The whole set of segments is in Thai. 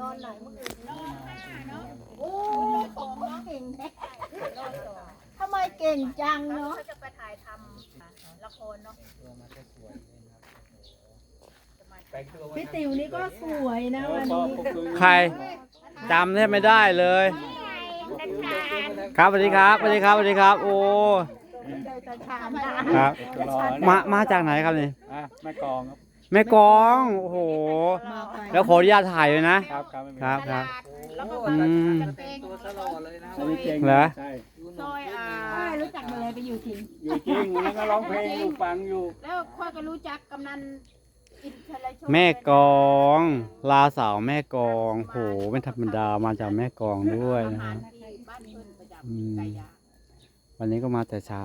นอนไหนเมื่อคืนนอนห้าเนาะโอ้ของเก่งแท้ทำไมเก่งจังเนาะเขาจะไปถ่ายทำละครเนาะพี่ติ๋วนี่ก็สวยนะวันนี้ใครจำแทบไม่ได้เลยครับสวัสดีครับสวัสดีครับสวัสดีครับ โอ้ใจตาชามนะครับมามาจากไหนครับนี่อะแม่กองครับ แม่กอง โอ้โหมาไปแล้วขออนุญาตถ่ายเลยนะ ครับครับไม่มีครับครับ แล้วก็อืมจะเป็นซอยอันนี้เก่งเหรอ ใช่ซอยอ่ารู้จักมาเลยไปอยู่ทิ้งอยู่จริงวันนั้นก็ร้องเพลงอยู่ฟังอยู่แล้วค่อยก็รู้จักกำนันอินทรชนแม่กอง ลาสาวแม่กองโหไม่ธรรมดามาจากแม่กองด้วยนะอาคหารัรบที่บ้านเพิ่นประจอืมำไก่ยางวันนี้ก็มาแต่เช้า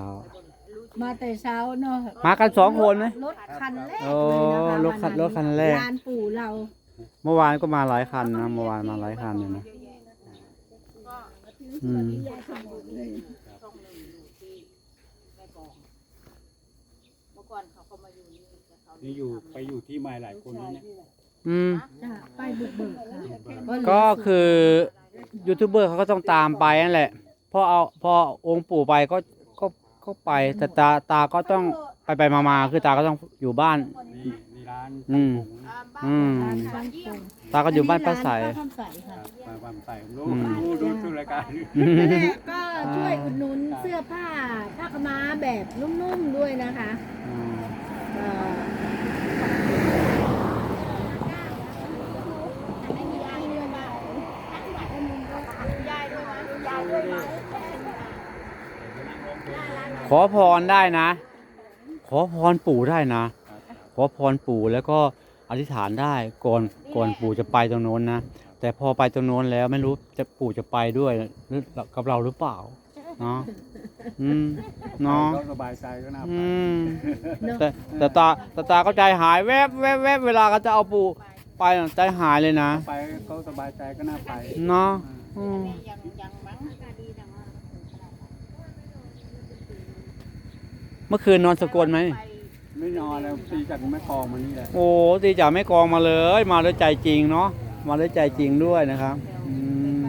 มาแต่เช้าเนาะมากันสองคนไหม รถคันแรกโอ้เลยนะคะรถคันรถคันแรก ลานปู่เราเมื่อวานก็มาหลายคันนะเมื่อวานมาหลายคันเลยนะก็อืมช่องหนึ่งอยู่ที่แม่กองเมื่อก่อนเขาก็มาอยู่นี่แต่เขานี่อยู่ไปอยู่ที่ใหม่หลายคนแล้วเนี่ยอืมจ้ะไปบุกเบิกค่ะก็คือยูทูบเบอร์เขาก็ต้องตามไปนั่นแหละพอเอาพอองค์ปู่ไปก็ ก็ก็ไปแต่ตาตาก็ต้องไปไปมามาคือตาก็ต้องอยู่บ้าน นี่นี่ร้านอืมอ่าบ้านอืม บ้านเยี่ยมตาก็อยู่บ้านป้าใสอันนี้ร้นป้าคำใสคค่ะรับมาความใส่รู้อืมรู้ดูดูรายการนั่นแหละก็ช่วยอุดหนุนเสื้อผ้าผ้าขาวม้าแบบนุ่มๆด้วยนะคะ เอ่อ ข อพรได้นะ ขอพรปู่ได้นะ ขอพรปู่แล้วก็อธิษฐานได้ก่อนก่อนปู่จะไปตรงโน้นนะ แต่พอไปตรงโน้นแล้วไม่รู้จะปู่จะไปด้วยหรือกับเราหรือเปล่าเนาะอืมเนาะก็สบายใจก็น่าไปอืมแต่แต่ตาแต่ตาก็ใจหายแวบแวบแวบเวลาเขาจะเอาปู่ไปน่ะใจหายเลยนะ ไปเขาสบายใจก็น่าไปเนาะอืม ยังยังมั้งดีจังว่า เมื่อคืนนอนสกลไหมไปไม่นอนแล้วตีจากแม่กองมานี่แหละโอ้ตีจ่าไม่กองมาเลย มาด้วยใจจริงเนาะ มาด้วยใจจริงด้วยนะครับอืม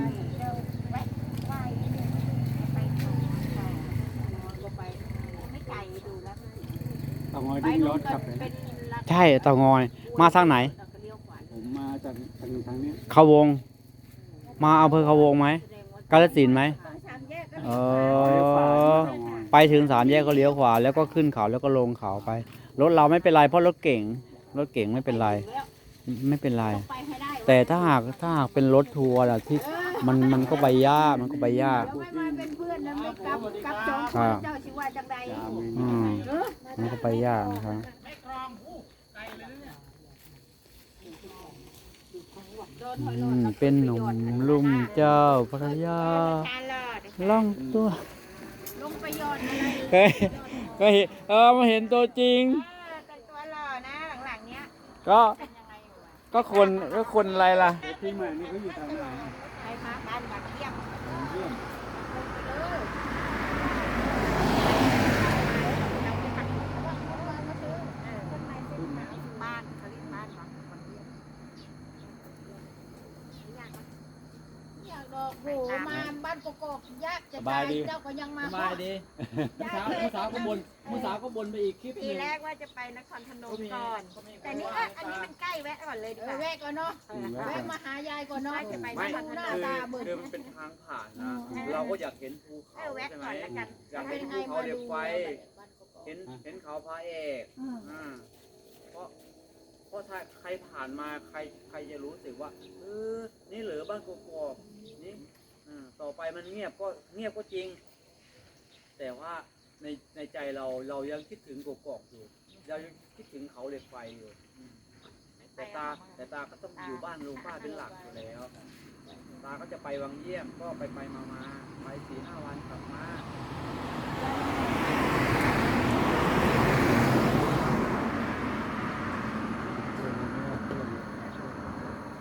ต้องงอยไปดิ้นรนู่นถก็กลับเลยเป็นใช่เตางอย มาทางไหนเลี้ยวขวาผมมาจากทางทางนี้ เขาวง มาอำเภอเขาวงไหมกาฬสินธุ์ไหม เอเไปถึงสามแยกก็เลี้ยวขวาแล้วก็ขึ้นเขาแล้วก็ลงเขาไป รถเราไม่เป็นไรเพราะรถเก่ง รถเก่งไม่เป็นไร ไม่เป็นไรไปให้ได้แต่ถ้าหากถ้าหากเป็นรถทัวร์อะที่มันมันก็ไปยากมันก็ไปยากเดี๋ยวไม่มาเป็นเพื่อนนะไม่กลับกลับจองครับเจ้าชิว่าจังใดยามอืมมันก็ไปยากนะครับโดนหอยอืโลดมแล้วเป็นหนุ่มลุ่มเจ้าพระยาทานลอดล่องตัว ลงไปยอดอะไรเคยเคยเห็นเออมาเห็นตัวจริง เออแต่ตัวหล่อนะหลังๆเนี้ยก็เป็นยังไงอยู่อะก็คนก็คนอะไรล่ะ ที่ใหม่นี่เขาอยู่ทางไหนไปมาบ้านบักเยี่ยมเยี่ยมลงไปเลยบ้านเขาเรียกบ้านบักบักเยี่ยมอยา กดอกโหมาบ้านกอกๆยากจะตายเจ้าก็ยังมาสบายดีผู้สาวผู้สาวก็บนผู้สาวก็บนไปอีกคลิปหทีนึ่งแรกว่าจะไปนครพนมก่อน แต่นี่เอออันนี้มันใกล้แวะก่อนเลยดีกว่า แวะก่อนเนาะแวะมาหายายก่อนเนาะจะไปนครพนมตาเบิดคือมันเป็นทางผ่านนะเราก็อยากเห็นภูเอเขาอแวะใช่ไหมก่อนแล้วกัน อยากเห็นภูเขาเหล็กไฟ เห็นเห็นเขาพระเอกอ่าเพราะเพราะถ้าใครผ่านมาใครใครจะรู้สึกว่าเออนี่เหลือบ้านกอก ๆนี่อ่าต่อไปมันเงียบก็เงียบก็จริง แต่ว่าในในใจเราเรายังคิดถึงกอกๆอยู่เรายังคิดถึงเขาเหล็กไฟอยู่อืมแต่ตาแต่ตาก็ต้องอยู่บ้านลุงป้าเป็นหลักอยู่แล้ว ตาก็จะไปวังเยี่ยมก็ไปไปมามาไปสี่ห้าวันกลับมา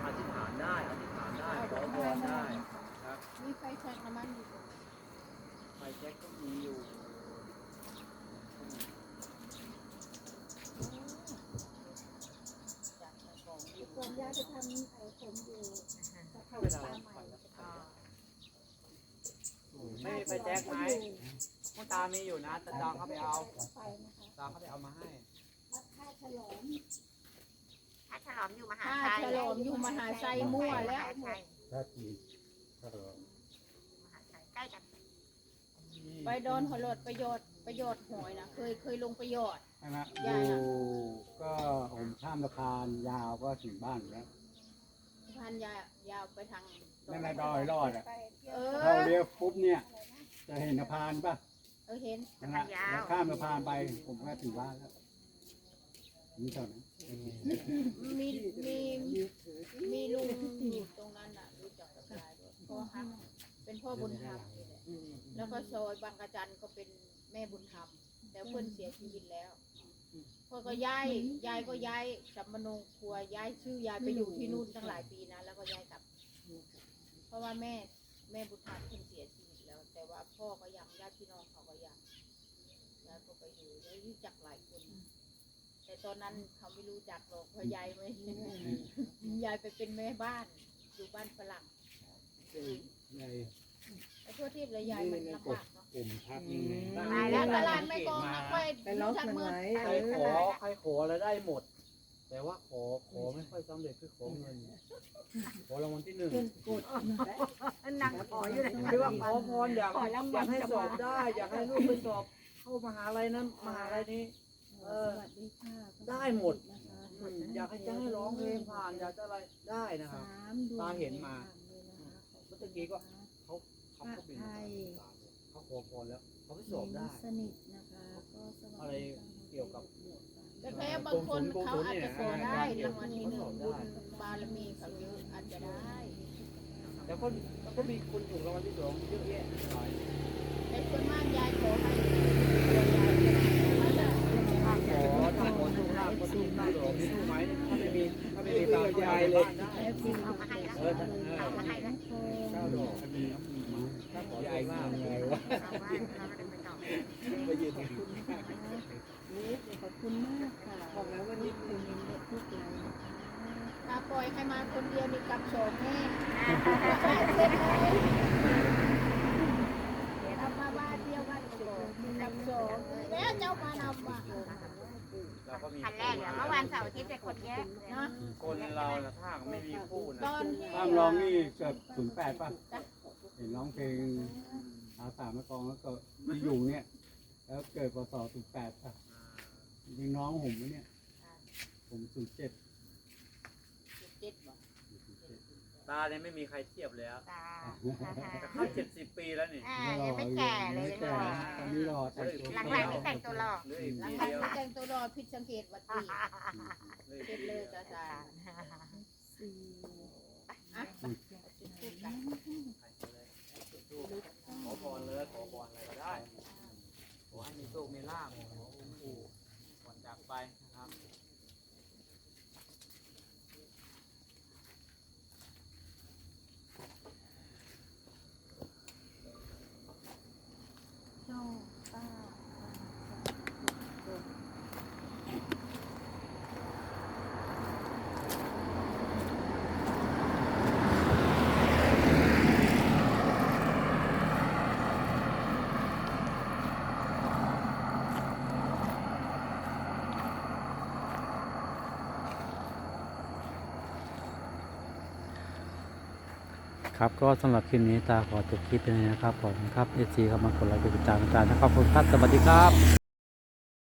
อธิษฐานได้อธิษฐานได้ขอพรได้ครับ มีไฟแช็กน้ำมันอยู่ ไฟแช็กก็มีอยู่ ส่วนยายจะทำไอ้ผมอยู่ ไปแจ็คไหมคุณ ตามีอยู่นะแต่ตาเขาไปเอาตาเขาไปเอามาให้ถ้าฉลอมอยู่มหาถ้าชัยฉลองอยู่มหาไซมั่วแล้วถ้าทีถ้าเรามหาชัยใกล้กันไปดอนหอลดประโยชน์ประโยชน์หอยนะเคยเคยลงประโยชน์ ใช่ไหมยายดูน่ะก็ผมข้ามสะพานยาวก็ถึงบ้านอยู่แล้วพันยายาวไปทางนั่นแหละดอยรอดอะเอเข้าอเลี้ยวปุ๊บเนี่ย จะเห็นสะพานป่ะ เออเห็นนั่นแหละแล้วข้ามสะพานไปผมก็ถึงบ้านแล้วนี่เท่านั้นมีมีมีลุงอยู่ตรงนั้นน่ะรู้จักกับยายด้วยพ่อฮักเป็นพ่อบุญธรรมนี่แหละแล้วก็ซอยบางกระจันก็เป็นแม่บุญธรรมแต่เพื่อนเสียชีวิตแล้วพ่อก็ย้ายยายก็ย้ายสัมมโนครัวย้ายชื่อยายไปอยู่ที่นู่นตั้งหลายปีนะแล้วก็ย้ายกลับ เพราะว่าแม่แม่บุญธรรมเพิ่งเสียชีวิต แล้ว แต่ว่าพ่อก็ยังญาติพี่น้องเขาก็ยังยายก็ไปอยู่แล้วรู้จักหลายคน แต่ตอนนั้นเขาไม่รู้จักหรอกเพราะยายไม่ยายไปเป็นแม่บ้านอยู่บ้านฝรั่งในไอ้ทั่วทิพย์เลยยายมันลำบากเนาะกลุ่มพักยังไงตายแล้วตลาดไม่กองนะค่อยไปล็อกมันไว้ใครขอใครขอแล้วได้หมด แต่ว่าขอขอไม่ค่อยสำเร็จคือขอเงิน ขอรางวัลที่หนึ่งนั่งขออยู่เลยคือว่าขอพรอยากอยากให้สอบได้ อยากให้ลูกไปสอบ เข้ามหาลัยนั้นมหาลัยนี้ เออได้หมดอืมอยากให้จะให้ร้องเพลงผ่านอยากจะอะไรได้นะครับตาเห็นมา เมื่อกี้ก็เขาเขาก็บินมาเขาขอพรแล้วเขาไปสอบได้ สนิทนะคะก็สวัสอะไรดีเกี่ยวกับ แต่แค่บางคนเขาอาจจะขอได้รางวัลที่หนึ่งบุญบารมีเขาเยอะอาจจะได้แต่ก็แล้วก็มีคนถูกรางวัลที่สองเยอะแยะหลายแต่ส่วนมากยายขอให้ขอถ้าขอสุขภาพก็ถูกที่สองมีถูกไหมถ้าไม่มีถ้าไม่มีตามยายเลยเอามาให้แล้วเออถ้าเอ เอา อ มาให้แล้ว เก้าดอกถ้าขอใหญ่มากเลยวะ เอาว่าเราไม่ได้ไปต่อ ไปยืน ขอบคุณมากค่ะบอกแล้ววันนี้คุณมีเด็กทุกไลน์ถ้าปล่ อยให้มาคนเดียวนี่กลับสองแน่ทำมาบ้านเดียวกันก็บอกกลับสองแล้วเจ้ามานำมาเราก็มีคันแรกเหรอเมื่อวานเสาร์อาทิตย์แต่คนเยอะเนาะคนเราน่ะถ้าไม่มีคู่นะอนที่ข้ามร้องนี่เกือบศูนย์แปดป่ะ เห็นร้องเพลงอาสามะกองแล้วก็ที่อยู่เนี่ย แล้วเกิดพศศูนย์แปดป่ะยิงน้องผมวะเนี่ย ผมศูนย์เจ็ด เจ็ดบอกตาเนี่ยไม่มีใครเทียบเลยอะตาแต่เข้าเจ็ดสิบปีแล้วนี่อ่ายังไม่แก่เลยไม่ยังแก่หล่อตอนนี้รอแต่งตัวหลังๆนี่แต่งตัวหล่อเหลืออีกหลังปีจากเดียวที่แต่งตัวรอผิดสังเกตวัดตีเหลืออีกเจ็ดปีเลเดียยวจ้าจ้าอะขอพรเลยขอพรอะไรก็ได้ขอให้มีโชคมีลาภขอองค์ปู่ก่อนจากไปนะครับ 아. ครับก็สำหรับคลิปนี้ตาขอจบคลิปไปเลยนะครับขอบคุณครับเอซีเข้ามากดไลค์กดติดตามอาจารนะครับขอบคุณครับสวัสดีครับ